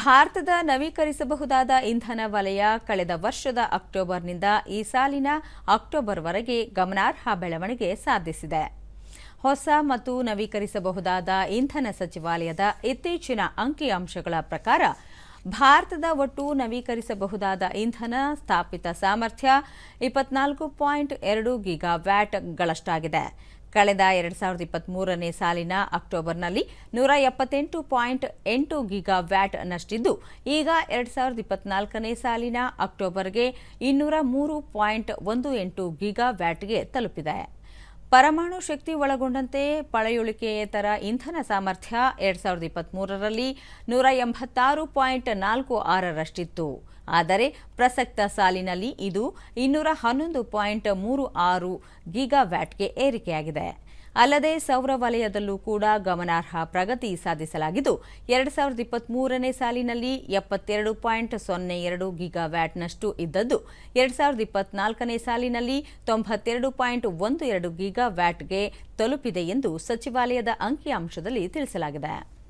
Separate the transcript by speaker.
Speaker 1: ಭಾರತದ ನವೀಕರಿಸಬಹುದಾದ ಇಂಧನ ವಲಯ ಕಳೆದ ವರ್ಷದ ಅಕ್ಟೋಬರ್ನಿಂದ ಈ ಸಾಲಿನ ಅಕ್ಟೋಬರ್ವರೆಗೆ ಗಮನಾರ್ಹ ಬೆಳವಣಿಗೆ ಸಾಧಿಸಿದೆ. ಹೊಸ ಮತ್ತು ನವೀಕರಿಸಬಹುದಾದ ಇಂಧನ ಸಚಿವಾಲಯದ ಇತ್ತೀಚಿನ ಅಂಕಿಅಂಶಗಳ ಪ್ರಕಾರ ಭಾರತದ ಒಟ್ಟು ನವೀಕರಿಸಬಹುದಾದ ಇಂಧನ ಸ್ಥಾಪಿತ ಸಾಮರ್ಥ್ಯ ಇಪ್ಪತ್ನಾಲ್ಕು ಪಾಯಿಂಟ್ ಎರಡು ಗಿಗಾ ವ್ಯಾಟ್ಗಳಷ್ಟಾಗಿದೆ ಕಳೆದ ಎರಡು ಸಾವಿರದ ಇಪ್ಪತ್ಮೂರನೇ ಸಾಲಿನ ಅಕ್ಟೋಬರ್ನಲ್ಲಿ ನೂರ ಎಪ್ಪತ್ತೆಂಟು ಪಾಯಿಂಟ್ ಎಂಟು ಗಿಗಾ ವ್ಯಾಟ್ ನಷ್ಟಿದ್ದು, ಈಗ ಎರಡು ಸಾವಿರದ ಇಪ್ಪತ್ನಾಲ್ಕನೇ ಸಾಲಿನ ಅಕ್ಟೋಬರ್ಗೆ ಇನ್ನೂರ ಮೂರು ಪಾಯಿಂಟ್ ಒಂದು ಎಂಟು ಗಿಗಾ ವ್ಯಾಟ್ಗೆ ತಲುಪಿದೆ. ಪರಮಾಣು ಶಕ್ತಿ ಒಳಗೊಂಡಂತೆ ಪಳೆಯುಳಿಕೆಯೇತರ ಇಂಧನ ಸಾಮರ್ಥ್ಯ ಎರಡು ಸಾವಿರದ ಇಪ್ಪತ್ಮೂರರಲ್ಲಿ ನೂರ ಎಂಬತ್ತಾರು ಪಾಯಿಂಟ್ ನಾಲ್ಕು ಆರರಷ್ಟಿತ್ತು. ಆದರೆ ಪ್ರಸಕ್ತ ಸಾಲಿನಲ್ಲಿ ಇದು ಇನ್ನೂರ ಹನ್ನೊಂದು ಪಾಯಿಂಟ್ ಮೂರು ಆರು ಗಿಗಾವ್ಯಾಟ್ಗೆ ಏರಿಕೆಯಾಗಿದೆ. ಅಲ್ಲದೆ ಸೌರ ವಲಯದಲ್ಲೂ ಕೂಡ ಗಮನಾರ್ಹ ಪ್ರಗತಿ ಸಾಧಿಸಲಾಗಿದ್ದು, ಎರಡು ಸಾವಿರದ ಇಪ್ಪತ್ತ್ಮೂರನೇ ಸಾಲಿನಲ್ಲಿ ಎಪ್ಪತ್ತೆರಡು ಪಾಯಿಂಟ್ ಸೊನ್ನೆ ಎರಡು ಗಿಗಾವ್ಯಾಟ್ನಷ್ಟು ಇದ್ದದ್ದು, ಎರಡು ಸಾವಿರದ ಇಪ್ಪತ್ನಾಲ್ಕನೇ ಸಾಲಿನಲ್ಲಿ ತೊಂಬತ್ತೆರಡು ಪಾಯಿಂಟ್ ಒಂದು ಎರಡು ಗಿಗಾವ್ಯಾಟ್ಗೆ ತಲುಪಿದೆ ಎಂದು ಸಚಿವಾಲಯದ ಅಂಕಿಅಂಶದಲ್ಲಿ ತಿಳಿಸಲಾಗಿದೆ.